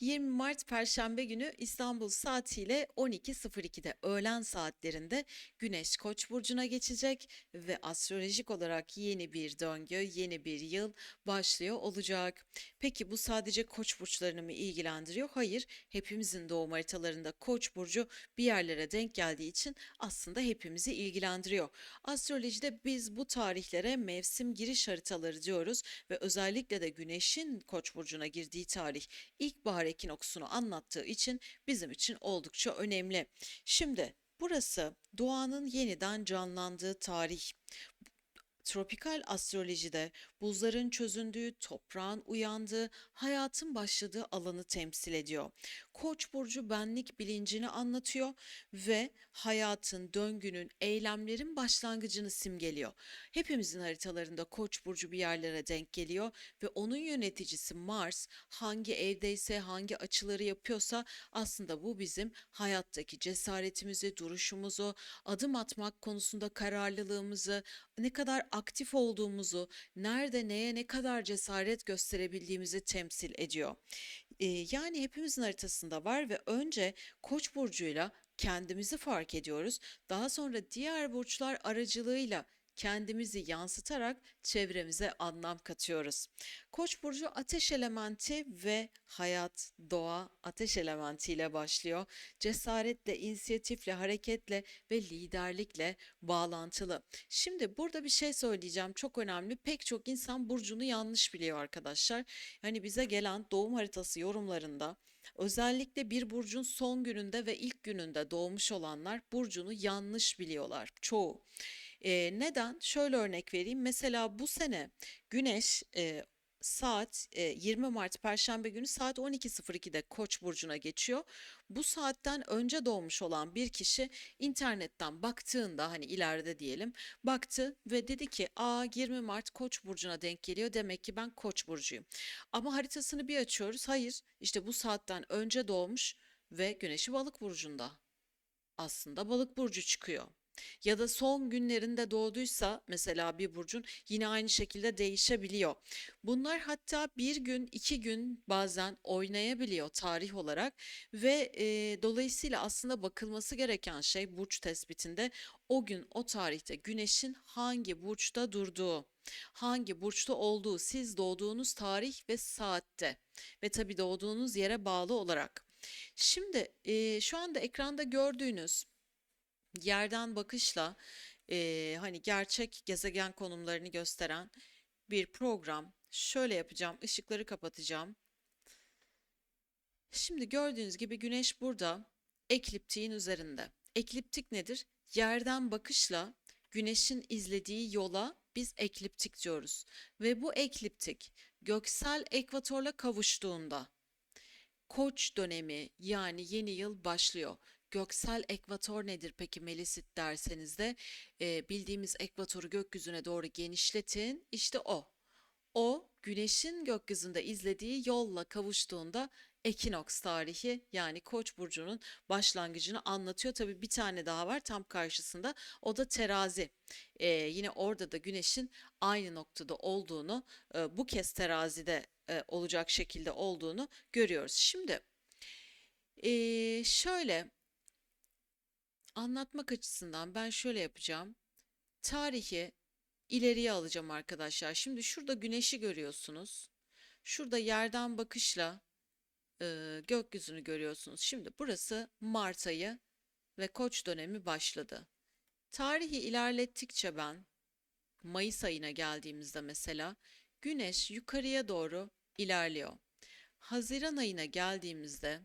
20 Mart Perşembe günü İstanbul saatiyle 12.02'de öğlen saatlerinde Güneş Koç burcuna geçecek ve astrolojik olarak yeni bir döngü, yeni bir yıl başlıyor olacak. Peki bu sadece Koç burçlarını mı ilgilendiriyor? Hayır, hepimizin doğum haritalarında Koç burcu bir yerlere denk geldiği için aslında hepimizi ilgilendiriyor. Astrolojide biz bu tarihlere mevsim giriş haritaları diyoruz ve özellikle de Güneş'in Koç burcuna girdiği tarih ilkbahar ekinoksunu anlattığı için bizim için oldukça önemli. Şimdi burası doğanın yeniden canlandığı tarih. Tropikal astrolojide buzların çözündüğü, toprağın uyandığı, hayatın başladığı alanı temsil ediyor. Koç burcu benlik bilincini anlatıyor ve hayatın, döngünün, eylemlerin başlangıcını simgeliyor. Hepimizin haritalarında Koç burcu bir yerlere denk geliyor ve onun yöneticisi Mars hangi evdeyse, hangi açıları yapıyorsa aslında bu bizim hayattaki cesaretimizi, duruşumuzu, adım atmak konusunda kararlılığımızı, ne kadar aktif olduğumuzu, nerede neye ne kadar cesaret gösterebildiğimizi temsil ediyor. Ee, yani hepimizin haritasında var ve önce Koç burcuyla kendimizi fark ediyoruz. Daha sonra diğer burçlar aracılığıyla kendimizi yansıtarak çevremize anlam katıyoruz. Koç burcu ateş elementi ve hayat, doğa ateş elementiyle başlıyor. Cesaretle, inisiyatifle, hareketle ve liderlikle bağlantılı. Şimdi burada bir şey söyleyeceğim çok önemli. Pek çok insan burcunu yanlış biliyor arkadaşlar. Hani bize gelen doğum haritası yorumlarında özellikle bir burcun son gününde ve ilk gününde doğmuş olanlar burcunu yanlış biliyorlar. Çoğu. Ee, neden? Şöyle örnek vereyim. Mesela bu sene Güneş e, saat e, 20 Mart Perşembe günü saat 12.02'de Koç burcuna geçiyor. Bu saatten önce doğmuş olan bir kişi internetten baktığında hani ileride diyelim baktı ve dedi ki aa 20 Mart Koç burcuna denk geliyor demek ki ben Koç burcuyum. Ama haritasını bir açıyoruz. Hayır, işte bu saatten önce doğmuş ve Güneşi Balık burcunda. Aslında Balık burcu çıkıyor. Ya da son günlerinde doğduysa mesela bir burcun yine aynı şekilde değişebiliyor. Bunlar hatta bir gün, iki gün bazen oynayabiliyor tarih olarak ve e, dolayısıyla aslında bakılması gereken şey burç tespitinde o gün, o tarihte güneşin hangi burçta durduğu, hangi burçta olduğu, siz doğduğunuz tarih ve saatte ve tabii doğduğunuz yere bağlı olarak. Şimdi e, şu anda ekranda gördüğünüz yerden bakışla eee, hani gerçek gezegen konumlarını gösteren bir program. Şöyle yapacağım, ışıkları kapatacağım. Şimdi gördüğünüz gibi Güneş burada, ekliptiğin üzerinde. Ekliptik nedir? Yerden bakışla Güneş'in izlediği yola biz ekliptik diyoruz. Ve bu ekliptik göksel ekvatorla kavuştuğunda Koç dönemi yani yeni yıl başlıyor. Göksel ekvator nedir peki Melisit derseniz de e, bildiğimiz ekvatoru gökyüzüne doğru genişletin. İşte o. O güneşin gökyüzünde izlediği yolla kavuştuğunda ekinoks tarihi yani Koç burcunun başlangıcını anlatıyor. Tabii bir tane daha var tam karşısında. O da terazi. E, yine orada da güneşin aynı noktada olduğunu, e, bu kez terazide e, olacak şekilde olduğunu görüyoruz. Şimdi e, şöyle Anlatmak açısından ben şöyle yapacağım. Tarihi ileriye alacağım arkadaşlar. Şimdi şurada güneşi görüyorsunuz. Şurada yerden bakışla e, gökyüzünü görüyorsunuz. Şimdi burası Mart ayı ve Koç dönemi başladı. Tarihi ilerlettikçe ben Mayıs ayına geldiğimizde mesela güneş yukarıya doğru ilerliyor. Haziran ayına geldiğimizde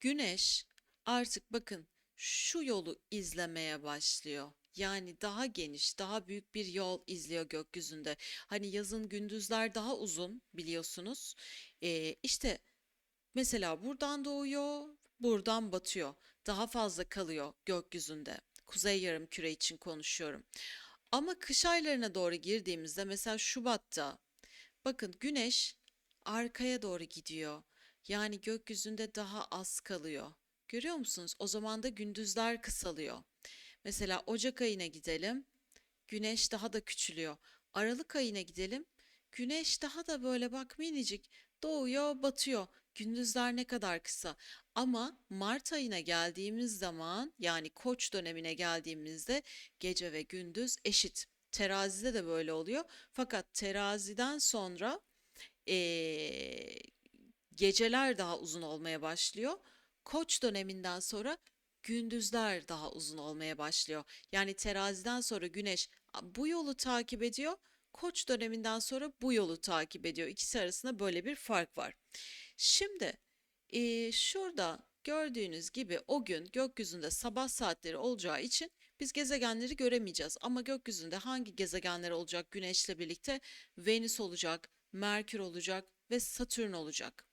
güneş artık bakın şu yolu izlemeye başlıyor. Yani daha geniş, daha büyük bir yol izliyor gökyüzünde. Hani yazın gündüzler daha uzun biliyorsunuz. Ee, işte mesela buradan doğuyor, buradan batıyor. Daha fazla kalıyor gökyüzünde. Kuzey yarımküre için konuşuyorum. Ama kış aylarına doğru girdiğimizde mesela Şubat'ta bakın güneş arkaya doğru gidiyor. Yani gökyüzünde daha az kalıyor. Görüyor musunuz? O zaman da gündüzler kısalıyor. Mesela Ocak ayına gidelim. Güneş daha da küçülüyor. Aralık ayına gidelim. Güneş daha da böyle bak minicik doğuyor, batıyor. gündüzler ne kadar kısa. Ama Mart ayına geldiğimiz zaman yani Koç dönemine geldiğimizde gece ve gündüz eşit. Terazide de böyle oluyor. Fakat teraziden sonra eee, geceler daha uzun olmaya başlıyor. Koç döneminden sonra gündüzler daha uzun olmaya başlıyor. Yani teraziden sonra güneş bu yolu takip ediyor. Koç döneminden sonra bu yolu takip ediyor. İkisi arasında böyle bir fark var. Şimdi eee, şurada gördüğünüz gibi o gün gökyüzünde sabah saatleri olacağı için biz gezegenleri göremeyeceğiz. Ama gökyüzünde hangi gezegenler olacak Güneş'le birlikte? Venüs olacak, Merkür olacak ve Satürn olacak.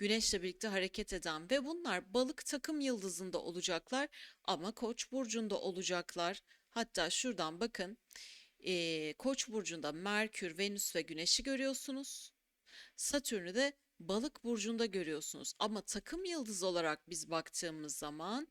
Güneşle birlikte hareket eden ve bunlar balık takım yıldızında olacaklar ama Koç burcunda olacaklar. Hatta şuradan bakın eee, Koç burcunda Merkür, Venüs ve Güneş'i görüyorsunuz. Satürn'ü de Balık burcunda görüyorsunuz. Ama takım yıldız olarak biz baktığımız zaman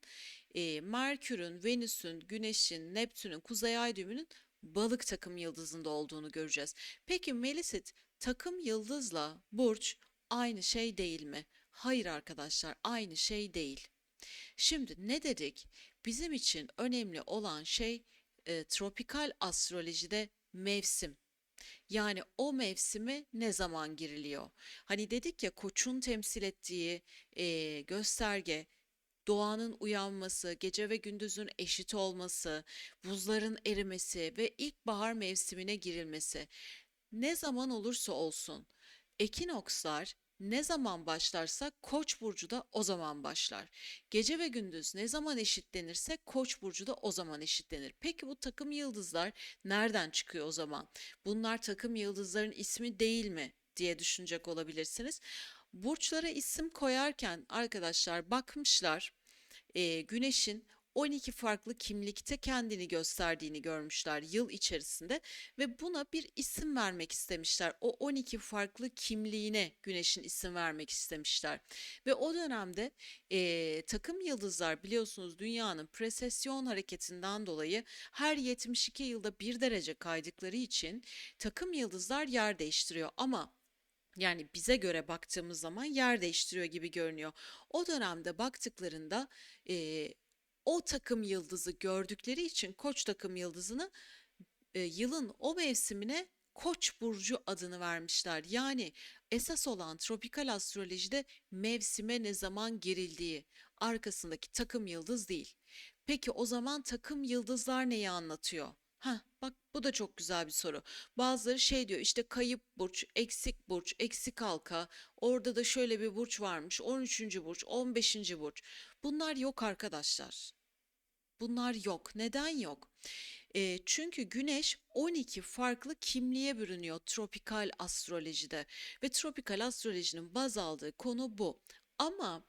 eee, Merkür'ün, Venüs'ün, Güneş'in, Neptün'ün, Kuzey Ay düğümünün Balık takım yıldızında olduğunu göreceğiz. Peki Melisit takım yıldızla burç aynı şey değil mi? Hayır arkadaşlar, aynı şey değil. Şimdi ne dedik? Bizim için önemli olan şey e, tropikal astrolojide mevsim. Yani o mevsime ne zaman giriliyor? Hani dedik ya koçun temsil ettiği e, gösterge doğanın uyanması, gece ve gündüzün eşit olması, buzların erimesi ve ilkbahar mevsimine girilmesi. Ne zaman olursa olsun ekinokslar ne zaman başlarsa Koç burcu da o zaman başlar. Gece ve gündüz ne zaman eşitlenirse Koç burcu da o zaman eşitlenir. Peki bu takım yıldızlar nereden çıkıyor o zaman? Bunlar takım yıldızların ismi değil mi diye düşünecek olabilirsiniz. Burçlara isim koyarken arkadaşlar bakmışlar e, Güneş'in 12 farklı kimlikte kendini gösterdiğini görmüşler yıl içerisinde ve buna bir isim vermek istemişler. O 12 farklı kimliğine Güneş'in isim vermek istemişler. Ve o dönemde e, takım yıldızlar biliyorsunuz dünyanın presesyon hareketinden dolayı her 72 yılda bir derece kaydıkları için takım yıldızlar yer değiştiriyor ama yani bize göre baktığımız zaman yer değiştiriyor gibi görünüyor. O dönemde baktıklarında eee, o takım yıldızı gördükleri için Koç takım yıldızını e, yılın o mevsimine Koç burcu adını vermişler. Yani esas olan tropikal astrolojide mevsime ne zaman girildiği, arkasındaki takım yıldız değil. Peki o zaman takım yıldızlar neyi anlatıyor? Ha, bak bu da çok güzel bir soru. Bazıları şey diyor işte kayıp burç, eksik burç, eksik halka, orada da şöyle bir burç varmış, 13. burç, 15. burç. Bunlar yok arkadaşlar. Bunlar yok. Neden yok? Eee, çünkü Güneş 12 farklı kimliğe bürünüyor tropikal astrolojide ve tropikal astrolojinin baz aldığı konu bu. Ama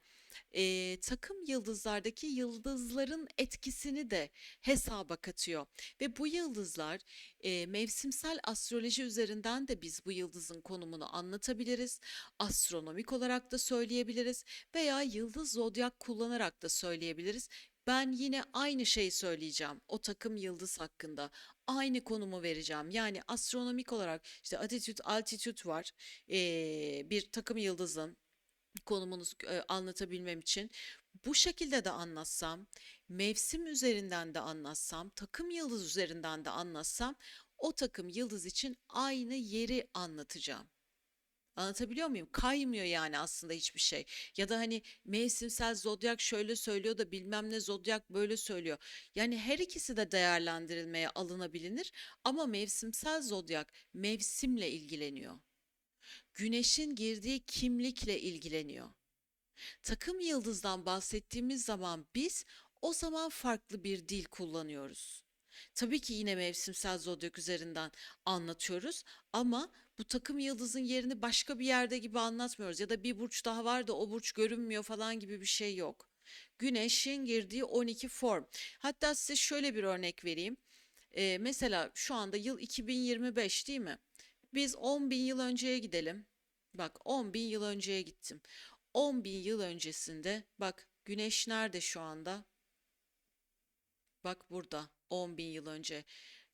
eee, takım yıldızlardaki yıldızların etkisini de hesaba katıyor ve bu yıldızlar eee, mevsimsel astroloji üzerinden de biz bu yıldızın konumunu anlatabiliriz. Astronomik olarak da söyleyebiliriz veya yıldız zodyak kullanarak da söyleyebiliriz. Ben yine aynı şeyi söyleyeceğim o takım yıldız hakkında. Aynı konumu vereceğim. Yani astronomik olarak işte attitude, altitude var. Ee, bir takım yıldızın konumunu e, anlatabilmem için bu şekilde de anlatsam, mevsim üzerinden de anlatsam, takım yıldız üzerinden de anlatsam o takım yıldız için aynı yeri anlatacağım. Anlatabiliyor muyum? Kaymıyor yani aslında hiçbir şey. Ya da hani mevsimsel zodyak şöyle söylüyor da bilmem ne zodyak böyle söylüyor. Yani her ikisi de değerlendirilmeye alınabilir ama mevsimsel zodyak mevsimle ilgileniyor. Güneşin girdiği kimlikle ilgileniyor. Takım yıldızdan bahsettiğimiz zaman biz o zaman farklı bir dil kullanıyoruz. Tabii ki yine mevsimsel zodyak üzerinden anlatıyoruz ama bu takım yıldızın yerini başka bir yerde gibi anlatmıyoruz ya da bir burç daha var da o burç görünmüyor falan gibi bir şey yok. Güneşin girdiği 12 form. Hatta size şöyle bir örnek vereyim. Ee, mesela şu anda yıl 2025 değil mi? Biz 10 bin yıl önceye gidelim. Bak 10 bin yıl önceye gittim. 10 bin yıl öncesinde bak güneş nerede şu anda? Bak burada 10 bin yıl önce.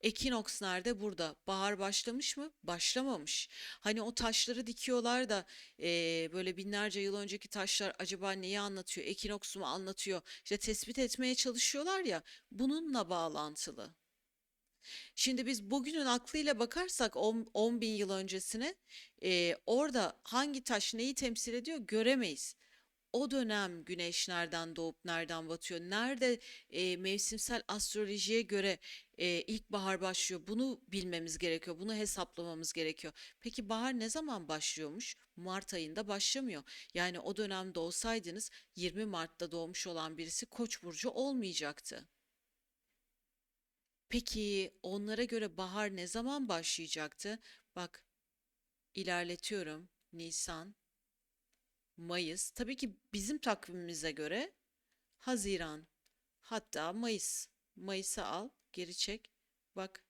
Ekinoks nerede? Burada. Bahar başlamış mı? Başlamamış. Hani o taşları dikiyorlar da eee, böyle binlerce yıl önceki taşlar acaba neyi anlatıyor? Ekinoksu mu anlatıyor? İşte tespit etmeye çalışıyorlar ya. Bununla bağlantılı. Şimdi biz bugünün aklıyla bakarsak 10 bin yıl öncesine eee, orada hangi taş neyi temsil ediyor göremeyiz. O dönem güneş nereden doğup nereden batıyor? Nerede e, mevsimsel astrolojiye göre e, ilkbahar başlıyor? Bunu bilmemiz gerekiyor. Bunu hesaplamamız gerekiyor. Peki bahar ne zaman başlıyormuş? Mart ayında başlamıyor. Yani o dönemde olsaydınız 20 Mart'ta doğmuş olan birisi Koç burcu olmayacaktı. Peki onlara göre bahar ne zaman başlayacaktı? Bak ilerletiyorum. Nisan, Mayıs. Tabii ki bizim takvimimize göre Haziran, hatta Mayıs. Mayıs'ı al, geri çek. Bak,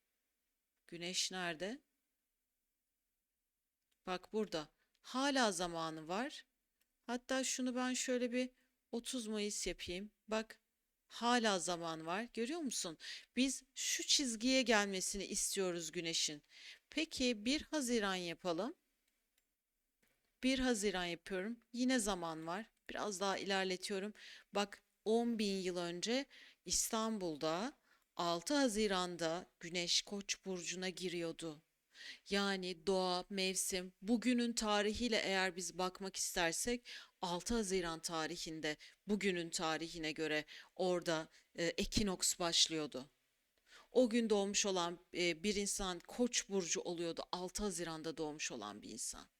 güneş nerede? Bak burada. Hala zamanı var. Hatta şunu ben şöyle bir 30 Mayıs yapayım. Bak, hala zaman var. Görüyor musun? Biz şu çizgiye gelmesini istiyoruz güneşin. Peki 1 Haziran yapalım. 1 Haziran yapıyorum. Yine zaman var. Biraz daha ilerletiyorum. Bak 10 bin yıl önce İstanbul'da 6 Haziran'da Güneş Koç burcuna giriyordu. Yani doğa, mevsim, bugünün tarihiyle eğer biz bakmak istersek 6 Haziran tarihinde bugünün tarihine göre orada e, ekinoks başlıyordu. O gün doğmuş olan e, bir insan Koç burcu oluyordu 6 Haziran'da doğmuş olan bir insan.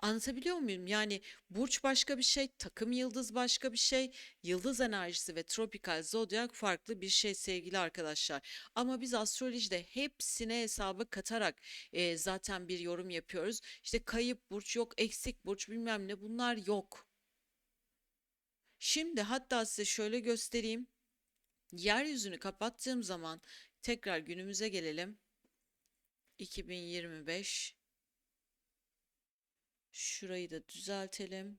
Anlatabiliyor muyum? Yani burç başka bir şey, takım yıldız başka bir şey, yıldız enerjisi ve tropikal zodyak farklı bir şey sevgili arkadaşlar. Ama biz astrolojide hepsine hesaba katarak e, zaten bir yorum yapıyoruz. İşte kayıp burç yok, eksik burç bilmem ne bunlar yok. Şimdi hatta size şöyle göstereyim. Yeryüzünü kapattığım zaman tekrar günümüze gelelim. 2025 Şurayı da düzeltelim.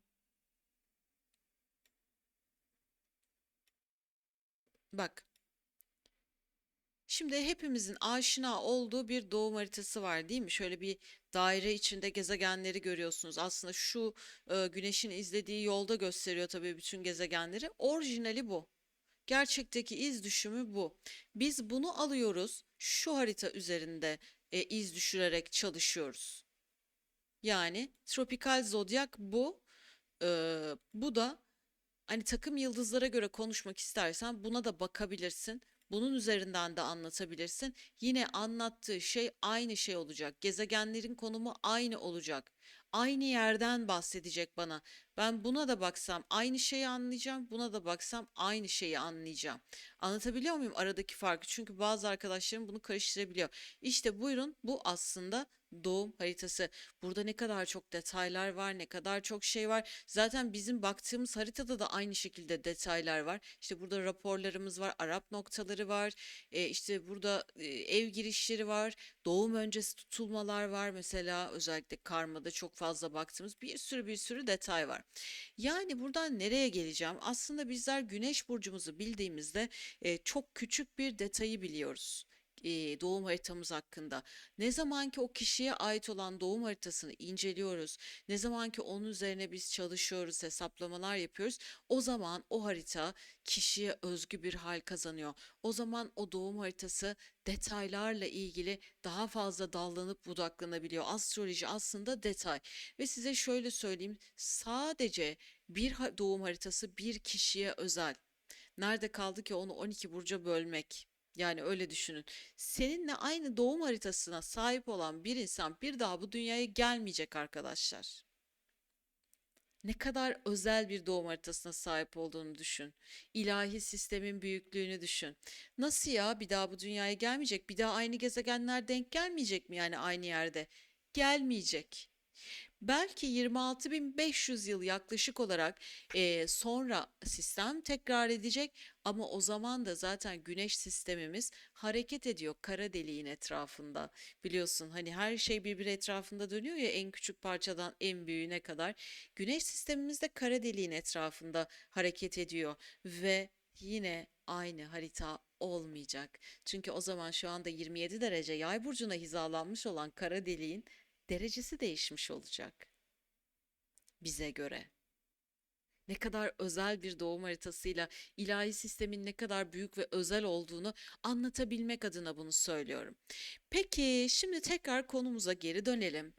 Bak. Şimdi hepimizin aşina olduğu bir doğum haritası var değil mi? Şöyle bir daire içinde gezegenleri görüyorsunuz. Aslında şu e, güneşin izlediği yolda gösteriyor tabii bütün gezegenleri. Orijinali bu. Gerçekteki iz düşümü bu. Biz bunu alıyoruz. Şu harita üzerinde e, iz düşürerek çalışıyoruz. Yani tropikal zodyak bu. Ee, bu da hani takım yıldızlara göre konuşmak istersen buna da bakabilirsin. Bunun üzerinden de anlatabilirsin. Yine anlattığı şey aynı şey olacak. Gezegenlerin konumu aynı olacak. Aynı yerden bahsedecek bana. Ben buna da baksam aynı şeyi anlayacağım. Buna da baksam aynı şeyi anlayacağım. Anlatabiliyor muyum aradaki farkı? Çünkü bazı arkadaşlarım bunu karıştırabiliyor. İşte buyurun bu aslında doğum haritası. Burada ne kadar çok detaylar var, ne kadar çok şey var. Zaten bizim baktığımız haritada da aynı şekilde detaylar var. İşte burada raporlarımız var, Arap noktaları var. E, işte burada e, ev girişleri var, doğum öncesi tutulmalar var. Mesela özellikle karmada çok fazla baktığımız bir sürü bir sürü detay var. Yani buradan nereye geleceğim? Aslında bizler Güneş burcumuzu bildiğimizde e, çok küçük bir detayı biliyoruz doğum haritamız hakkında. Ne zaman ki o kişiye ait olan doğum haritasını inceliyoruz, ne zaman ki onun üzerine biz çalışıyoruz, hesaplamalar yapıyoruz, o zaman o harita kişiye özgü bir hal kazanıyor. O zaman o doğum haritası detaylarla ilgili daha fazla dallanıp budaklanabiliyor. Astroloji aslında detay. Ve size şöyle söyleyeyim, sadece bir doğum haritası bir kişiye özel. Nerede kaldı ki onu 12 burca bölmek? Yani öyle düşünün. Seninle aynı doğum haritasına sahip olan bir insan bir daha bu dünyaya gelmeyecek arkadaşlar. Ne kadar özel bir doğum haritasına sahip olduğunu düşün. İlahi sistemin büyüklüğünü düşün. Nasıl ya bir daha bu dünyaya gelmeyecek? Bir daha aynı gezegenler denk gelmeyecek mi yani aynı yerde? Gelmeyecek. Belki 26.500 yıl yaklaşık olarak e, sonra sistem tekrar edecek ama o zaman da zaten güneş sistemimiz hareket ediyor kara deliğin etrafında. Biliyorsun hani her şey birbiri etrafında dönüyor ya en küçük parçadan en büyüğüne kadar. Güneş sistemimiz de kara deliğin etrafında hareket ediyor ve yine aynı harita olmayacak. Çünkü o zaman şu anda 27 derece yay burcuna hizalanmış olan kara deliğin derecesi değişmiş olacak bize göre. Ne kadar özel bir doğum haritasıyla ilahi sistemin ne kadar büyük ve özel olduğunu anlatabilmek adına bunu söylüyorum. Peki şimdi tekrar konumuza geri dönelim.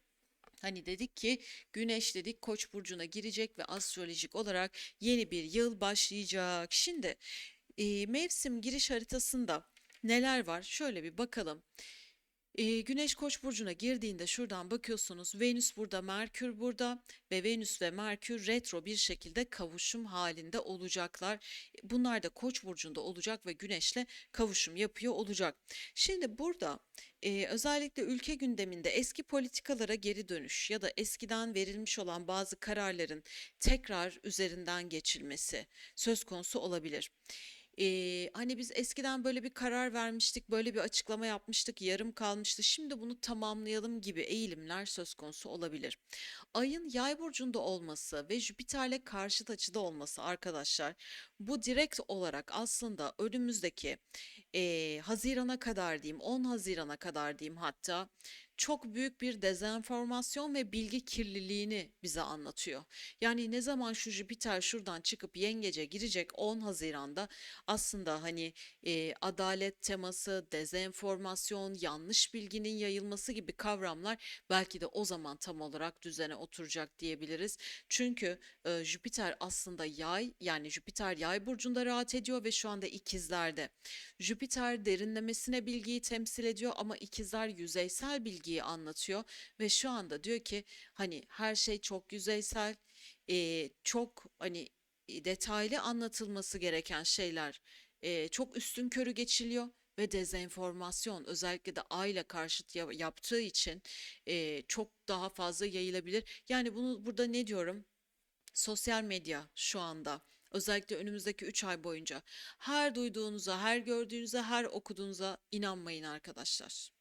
Hani dedik ki Güneş dedik Koç burcuna girecek ve astrolojik olarak yeni bir yıl başlayacak. Şimdi e, mevsim giriş haritasında neler var? Şöyle bir bakalım. E, Güneş Koç burcuna girdiğinde şuradan bakıyorsunuz. Venüs burada, Merkür burada ve Venüs ve Merkür retro bir şekilde kavuşum halinde olacaklar. Bunlar da Koç burcunda olacak ve Güneş'le kavuşum yapıyor olacak. Şimdi burada e, özellikle ülke gündeminde eski politikalara geri dönüş ya da eskiden verilmiş olan bazı kararların tekrar üzerinden geçilmesi söz konusu olabilir. Ee, hani biz eskiden böyle bir karar vermiştik, böyle bir açıklama yapmıştık, yarım kalmıştı. Şimdi bunu tamamlayalım gibi eğilimler söz konusu olabilir. Ayın Yay burcunda olması ve Jüpiter'le karşıt açıda olması arkadaşlar, bu direkt olarak aslında önümüzdeki eee, Haziran'a kadar diyeyim, 10 Haziran'a kadar diyeyim hatta çok büyük bir dezenformasyon ve bilgi kirliliğini bize anlatıyor. Yani ne zaman şu Jüpiter şuradan çıkıp yengece girecek 10 Haziran'da aslında hani e, adalet teması, dezenformasyon, yanlış bilginin yayılması gibi kavramlar belki de o zaman tam olarak düzene oturacak diyebiliriz. Çünkü e, Jüpiter aslında yay yani Jüpiter yay burcunda rahat ediyor ve şu anda ikizlerde. Jüpiter derinlemesine bilgiyi temsil ediyor ama ikizler yüzeysel bilgiyi anlatıyor ve şu anda diyor ki hani her şey çok yüzeysel, e, çok hani detaylı anlatılması gereken şeyler e, çok üstünkörü geçiliyor ve dezenformasyon özellikle de aile karşıt ya- yaptığı için e, çok daha fazla yayılabilir. Yani bunu burada ne diyorum? Sosyal medya şu anda özellikle önümüzdeki 3 ay boyunca her duyduğunuza, her gördüğünüze, her okuduğunuza inanmayın arkadaşlar.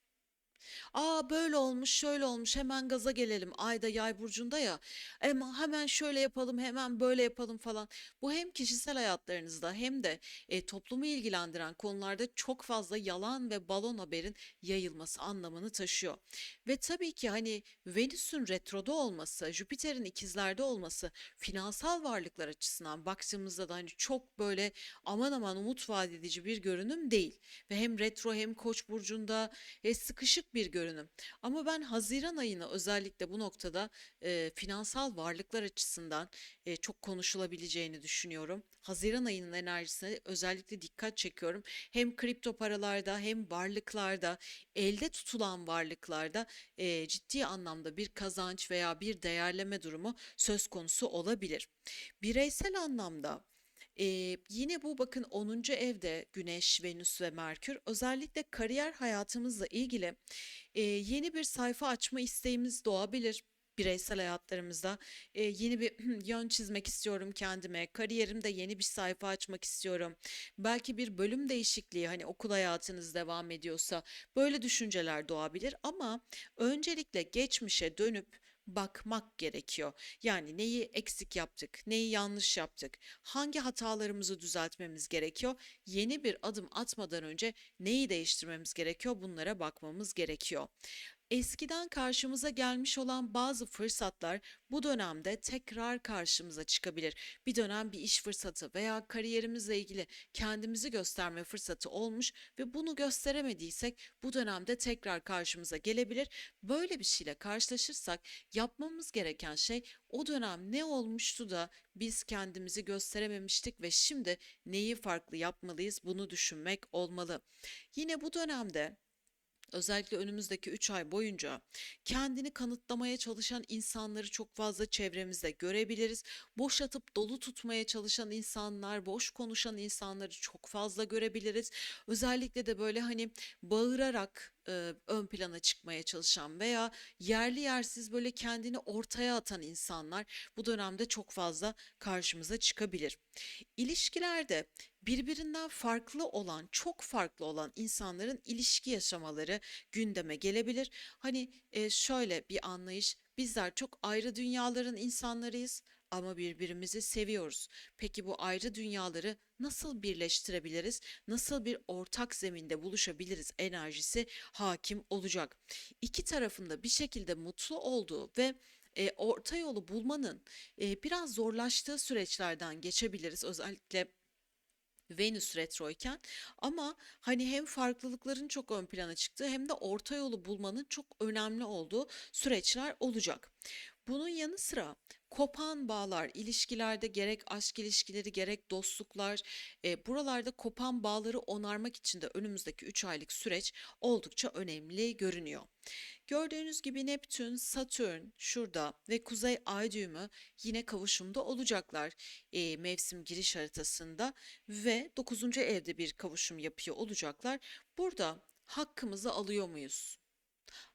Aa böyle olmuş, şöyle olmuş. Hemen gaza gelelim. Ayda Yay burcunda ya. Hemen, şöyle yapalım, hemen böyle yapalım falan. Bu hem kişisel hayatlarınızda hem de e, toplumu ilgilendiren konularda çok fazla yalan ve balon haberin yayılması anlamını taşıyor. Ve tabii ki hani Venüs'ün retroda olması, Jüpiter'in ikizlerde olması finansal varlıklar açısından baktığımızda da hani çok böyle aman aman umut vaat edici bir görünüm değil. Ve hem retro hem Koç burcunda e, sıkışık bir görünüm. Ama ben Haziran ayını özellikle bu noktada e, finansal varlıklar açısından e, çok konuşulabileceğini düşünüyorum. Haziran ayının enerjisine özellikle dikkat çekiyorum. Hem kripto paralarda hem varlıklarda, elde tutulan varlıklarda e, ciddi anlamda bir kazanç veya bir değerleme durumu söz konusu olabilir. Bireysel anlamda ee, yine bu bakın onuncu evde Güneş, Venüs ve Merkür özellikle kariyer hayatımızla ilgili e, yeni bir sayfa açma isteğimiz doğabilir. Bireysel hayatlarımızda E, yeni bir yön çizmek istiyorum kendime, kariyerimde yeni bir sayfa açmak istiyorum. Belki bir bölüm değişikliği hani okul hayatınız devam ediyorsa böyle düşünceler doğabilir ama öncelikle geçmişe dönüp bakmak gerekiyor. Yani neyi eksik yaptık, neyi yanlış yaptık, hangi hatalarımızı düzeltmemiz gerekiyor, yeni bir adım atmadan önce neyi değiştirmemiz gerekiyor bunlara bakmamız gerekiyor. Eskiden karşımıza gelmiş olan bazı fırsatlar bu dönemde tekrar karşımıza çıkabilir. Bir dönem bir iş fırsatı veya kariyerimizle ilgili kendimizi gösterme fırsatı olmuş ve bunu gösteremediysek bu dönemde tekrar karşımıza gelebilir. Böyle bir şeyle karşılaşırsak yapmamız gereken şey o dönem ne olmuştu da biz kendimizi gösterememiştik ve şimdi neyi farklı yapmalıyız bunu düşünmek olmalı. Yine bu dönemde Özellikle önümüzdeki 3 ay boyunca kendini kanıtlamaya çalışan insanları çok fazla çevremizde görebiliriz. Boş atıp dolu tutmaya çalışan insanlar, boş konuşan insanları çok fazla görebiliriz. Özellikle de böyle hani bağırarak e, ön plana çıkmaya çalışan veya yerli yersiz böyle kendini ortaya atan insanlar bu dönemde çok fazla karşımıza çıkabilir. İlişkilerde birbirinden farklı olan, çok farklı olan insanların ilişki yaşamaları gündeme gelebilir. Hani e, şöyle bir anlayış, bizler çok ayrı dünyaların insanlarıyız ama birbirimizi seviyoruz. Peki bu ayrı dünyaları nasıl birleştirebiliriz? Nasıl bir ortak zeminde buluşabiliriz enerjisi hakim olacak. İki tarafında bir şekilde mutlu olduğu ve e, orta yolu bulmanın e, biraz zorlaştığı süreçlerden geçebiliriz. Özellikle Venüs retroyken ama hani hem farklılıkların çok ön plana çıktığı hem de orta yolu bulmanın çok önemli olduğu süreçler olacak. Bunun yanı sıra kopan bağlar, ilişkilerde gerek aşk ilişkileri gerek dostluklar, e, buralarda kopan bağları onarmak için de önümüzdeki 3 aylık süreç oldukça önemli görünüyor. Gördüğünüz gibi Neptün, Satürn şurada ve Kuzey Ay düğümü yine kavuşumda olacaklar e, mevsim giriş haritasında ve dokuzuncu evde bir kavuşum yapıyor olacaklar. Burada hakkımızı alıyor muyuz?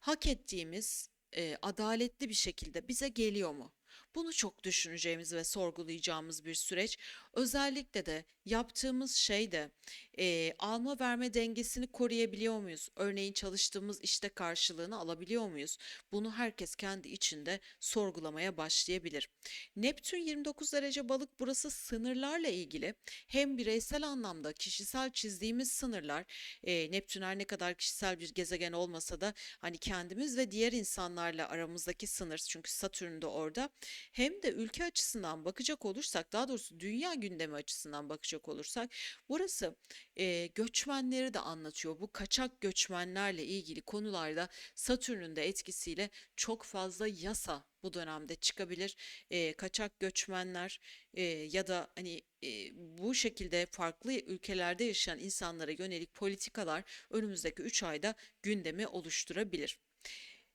Hak ettiğimiz e, adaletli bir şekilde bize geliyor mu? Bunu çok düşüneceğimiz ve sorgulayacağımız bir süreç. Özellikle de yaptığımız şeyde e, alma verme dengesini koruyabiliyor muyuz? Örneğin çalıştığımız işte karşılığını alabiliyor muyuz? Bunu herkes kendi içinde sorgulamaya başlayabilir. Neptün 29 derece balık burası sınırlarla ilgili hem bireysel anlamda kişisel çizdiğimiz sınırlar e, Neptün her ne kadar kişisel bir gezegen olmasa da hani kendimiz ve diğer insanlarla aramızdaki sınır çünkü Satürn de orada hem de ülke açısından bakacak olursak daha doğrusu dünya gündemi açısından bakacak olursak burası e, göçmenleri de anlatıyor. Bu kaçak göçmenlerle ilgili konularda Satürn'ün de etkisiyle çok fazla yasa bu dönemde çıkabilir. E, kaçak göçmenler e, ya da hani e, bu şekilde farklı ülkelerde yaşayan insanlara yönelik politikalar önümüzdeki 3 ayda gündemi oluşturabilir.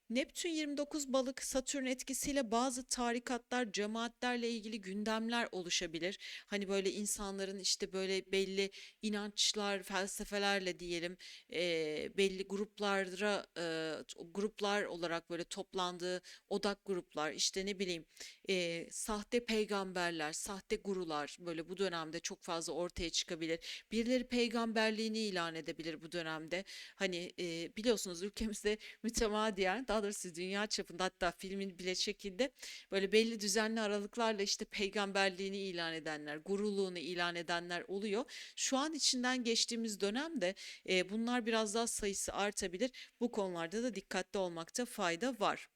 Neptün 29 balık Satürn etkisiyle bazı tarikatlar, cemaatlerle ilgili gündemler oluşabilir. Hani böyle insanların işte böyle belli inançlar, felsefelerle diyelim eee, belli gruplara eee, gruplar olarak böyle toplandığı odak gruplar işte ne bileyim eee, sahte peygamberler, sahte gurular böyle bu dönemde çok fazla ortaya çıkabilir. Birileri peygamberliğini ilan edebilir bu dönemde. Hani eee, biliyorsunuz ülkemizde mütemadiyen daha doğrusu dünya çapında hatta filmin bile çekildi. Böyle belli düzenli aralıklarla işte peygamberliğini ilan edenler, guruluğunu ilan edenler oluyor. Şu an içinden geçtiğimiz dönemde e, bunlar biraz daha sayısı artabilir. Bu konularda da dikkatli olmakta fayda var.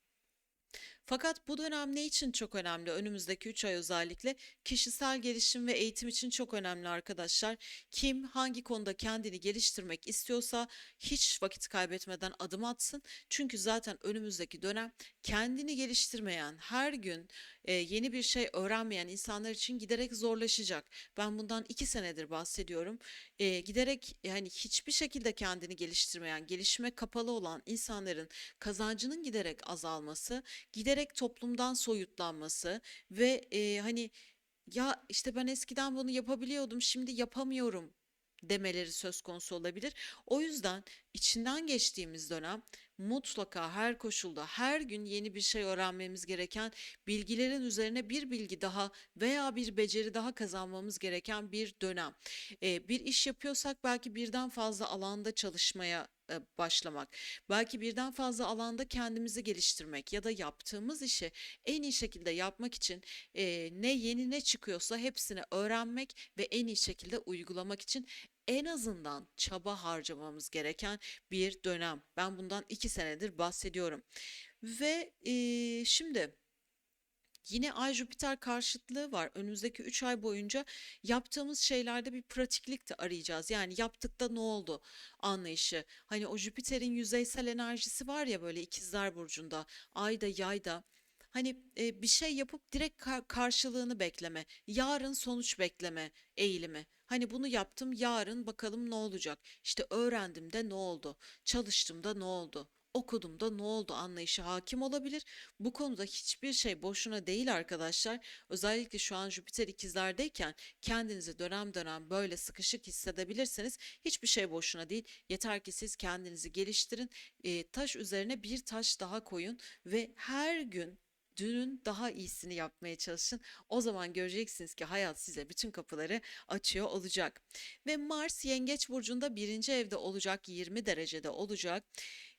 Fakat bu dönem ne için çok önemli? Önümüzdeki 3 ay özellikle kişisel gelişim ve eğitim için çok önemli arkadaşlar. Kim hangi konuda kendini geliştirmek istiyorsa hiç vakit kaybetmeden adım atsın. Çünkü zaten önümüzdeki dönem kendini geliştirmeyen, her gün e, yeni bir şey öğrenmeyen insanlar için giderek zorlaşacak. Ben bundan 2 senedir bahsediyorum. E, giderek yani hiçbir şekilde kendini geliştirmeyen, gelişime kapalı olan insanların kazancının giderek azalması, giderek toplumdan soyutlanması ve e, hani ya işte ben eskiden bunu yapabiliyordum, şimdi yapamıyorum demeleri söz konusu olabilir. O yüzden içinden geçtiğimiz dönem mutlaka her koşulda her gün yeni bir şey öğrenmemiz gereken bilgilerin üzerine bir bilgi daha veya bir beceri daha kazanmamız gereken bir dönem. Ee, bir iş yapıyorsak belki birden fazla alanda çalışmaya e, başlamak, belki birden fazla alanda kendimizi geliştirmek ya da yaptığımız işi en iyi şekilde yapmak için e, ne yeni ne çıkıyorsa hepsini öğrenmek ve en iyi şekilde uygulamak için en azından çaba harcamamız gereken bir dönem. Ben bundan iki senedir bahsediyorum. Ve e, şimdi Yine Ay Jüpiter karşıtlığı var. Önümüzdeki 3 ay boyunca yaptığımız şeylerde bir pratiklik de arayacağız. Yani yaptık da ne oldu anlayışı. Hani o Jüpiter'in yüzeysel enerjisi var ya böyle ikizler burcunda, ayda yayda. Hani e, bir şey yapıp direkt ka- karşılığını bekleme, yarın sonuç bekleme eğilimi. Hani bunu yaptım, yarın bakalım ne olacak. İşte öğrendim de ne oldu, çalıştım da ne oldu, okudum da ne oldu anlayışı hakim olabilir. Bu konuda hiçbir şey boşuna değil arkadaşlar. Özellikle şu an Jüpiter ikizlerdeyken kendinizi dönem dönem böyle sıkışık hissedebilirsiniz. Hiçbir şey boşuna değil. Yeter ki siz kendinizi geliştirin. E, taş üzerine bir taş daha koyun ve her gün dünün daha iyisini yapmaya çalışın. O zaman göreceksiniz ki hayat size bütün kapıları açıyor olacak. Ve Mars Yengeç burcunda birinci evde olacak, 20 derecede olacak.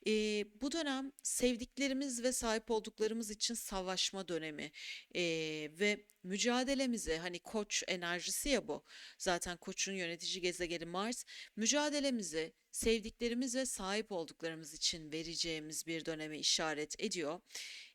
Eee, bu dönem sevdiklerimiz ve sahip olduklarımız için savaşma dönemi eee, ve mücadelemizi hani Koç enerjisi ya bu. Zaten Koç'un yönetici gezegeni Mars. Mücadelemizi sevdiklerimiz ve sahip olduklarımız için vereceğimiz bir döneme işaret ediyor.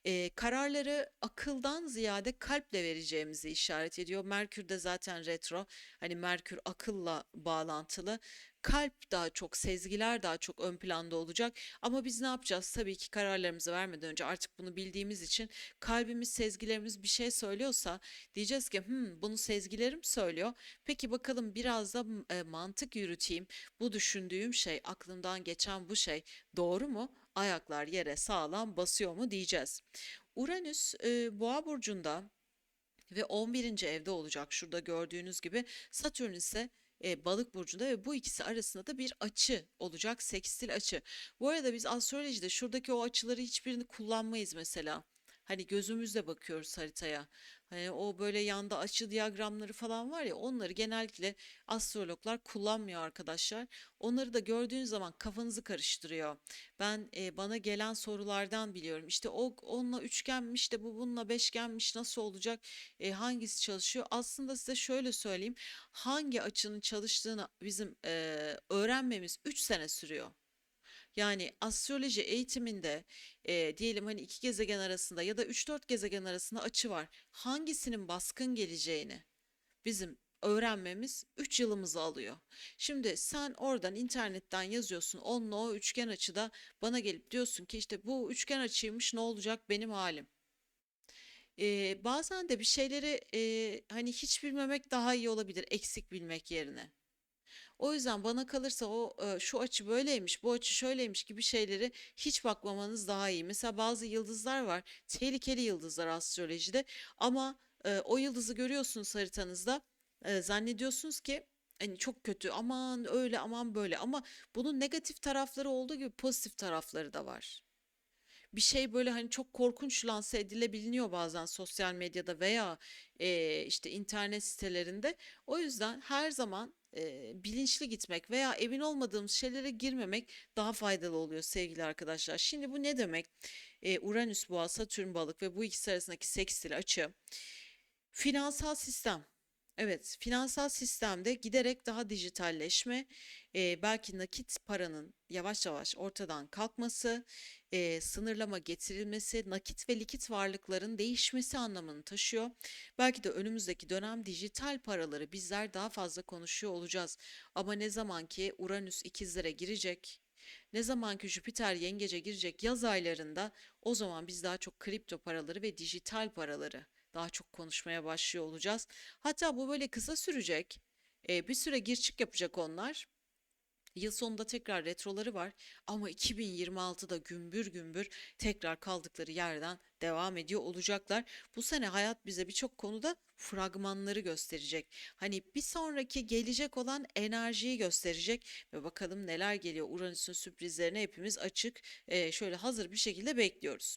Eee, kararları akıldan ziyade kalple vereceğimizi işaret ediyor. Merkür de zaten retro. Hani Merkür akılla bağlantılı. Kalp daha çok, sezgiler daha çok ön planda olacak. Ama biz ne yapacağız? Tabii ki kararlarımızı vermeden önce artık bunu bildiğimiz için kalbimiz, sezgilerimiz bir şey söylüyorsa diyeceğiz ki hmm, bunu sezgilerim söylüyor. Peki bakalım biraz da e, mantık yürüteyim. Bu düşündüğüm şey, aklımdan geçen bu şey doğru mu? Ayaklar yere sağlam basıyor mu diyeceğiz. Uranüs e, Boğa burcunda ve 11. evde olacak. Şurada gördüğünüz gibi Satürn ise e, Balık burcunda ve bu ikisi arasında da bir açı olacak. Sekstil açı. Bu arada biz astrolojide şuradaki o açıları hiçbirini kullanmayız mesela. Hani gözümüzle bakıyoruz haritaya. Hani o böyle yanda açı diyagramları falan var ya onları genellikle astrologlar kullanmıyor arkadaşlar. Onları da gördüğünüz zaman kafanızı karıştırıyor. Ben e, bana gelen sorulardan biliyorum. İşte o onunla üçgenmiş de bu bununla beşgenmiş nasıl olacak? E, hangisi çalışıyor? Aslında size şöyle söyleyeyim. Hangi açının çalıştığını bizim e, öğrenmemiz 3 sene sürüyor. Yani astroloji eğitiminde e, diyelim hani iki gezegen arasında ya da üç dört gezegen arasında açı var. Hangisinin baskın geleceğini bizim öğrenmemiz 3 yılımızı alıyor. Şimdi sen oradan internetten yazıyorsun onunla o üçgen açıda bana gelip diyorsun ki işte bu üçgen açıymış ne olacak benim halim. E, bazen de bir şeyleri e, hani hiç bilmemek daha iyi olabilir eksik bilmek yerine. O yüzden bana kalırsa o e, şu açı böyleymiş, bu açı şöyleymiş gibi şeyleri hiç bakmamanız daha iyi. Mesela bazı yıldızlar var, tehlikeli yıldızlar astrolojide ama e, o yıldızı görüyorsunuz haritanızda, e, zannediyorsunuz ki hani çok kötü, aman öyle, aman böyle ama bunun negatif tarafları olduğu gibi pozitif tarafları da var bir şey böyle hani çok korkunç lanse edilebiliniyor bazen sosyal medyada veya eee, işte internet sitelerinde. O yüzden her zaman eee, bilinçli gitmek veya emin olmadığımız şeylere girmemek daha faydalı oluyor sevgili arkadaşlar. Şimdi bu ne demek? Eee, Uranüs Boğa, Satürn Balık ve bu ikisi arasındaki sekstil açı. Finansal sistem. Evet, finansal sistemde giderek daha dijitalleşme, e, belki nakit paranın yavaş yavaş ortadan kalkması, e, sınırlama getirilmesi, nakit ve likit varlıkların değişmesi anlamını taşıyor. Belki de önümüzdeki dönem dijital paraları bizler daha fazla konuşuyor olacağız. Ama ne zaman ki Uranüs ikizlere girecek, ne zaman ki Jüpiter yengece girecek yaz aylarında o zaman biz daha çok kripto paraları ve dijital paraları daha çok konuşmaya başlıyor olacağız. Hatta bu böyle kısa sürecek. Ee, bir süre gir çık yapacak onlar. Yıl sonunda tekrar retroları var ama 2026'da gümbür gümbür tekrar kaldıkları yerden devam ediyor olacaklar. Bu sene hayat bize birçok konuda fragmanları gösterecek. Hani bir sonraki gelecek olan enerjiyi gösterecek ve bakalım neler geliyor. Uranüs'ün sürprizlerine hepimiz açık, e, şöyle hazır bir şekilde bekliyoruz.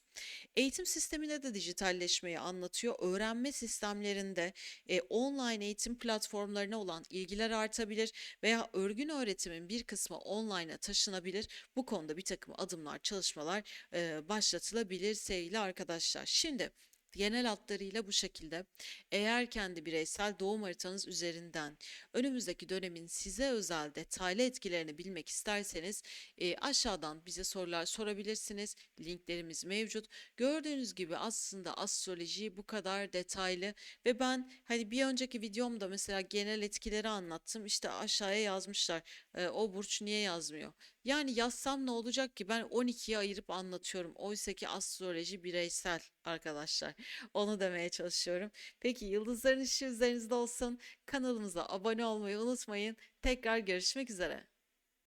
Eğitim sisteminde de dijitalleşmeyi anlatıyor. Öğrenme sistemlerinde e, online eğitim platformlarına olan ilgiler artabilir veya örgün öğretimin bir kısmı online'a taşınabilir. Bu konuda bir takım adımlar, çalışmalar e, başlatılabilir sevgili arkadaşlar. Şimdi genel hatlarıyla bu şekilde. Eğer kendi bireysel doğum haritanız üzerinden önümüzdeki dönemin size özel detaylı etkilerini bilmek isterseniz e, aşağıdan bize sorular sorabilirsiniz. Linklerimiz mevcut. Gördüğünüz gibi aslında astroloji bu kadar detaylı ve ben hani bir önceki videomda mesela genel etkileri anlattım. İşte aşağıya yazmışlar. e, o burç niye yazmıyor? Yani yazsam ne olacak ki? Ben 12'ye ayırıp anlatıyorum. Oysa ki astroloji bireysel arkadaşlar. Onu demeye çalışıyorum. Peki yıldızların ışığı üzerinizde olsun. Kanalımıza abone olmayı unutmayın. Tekrar görüşmek üzere.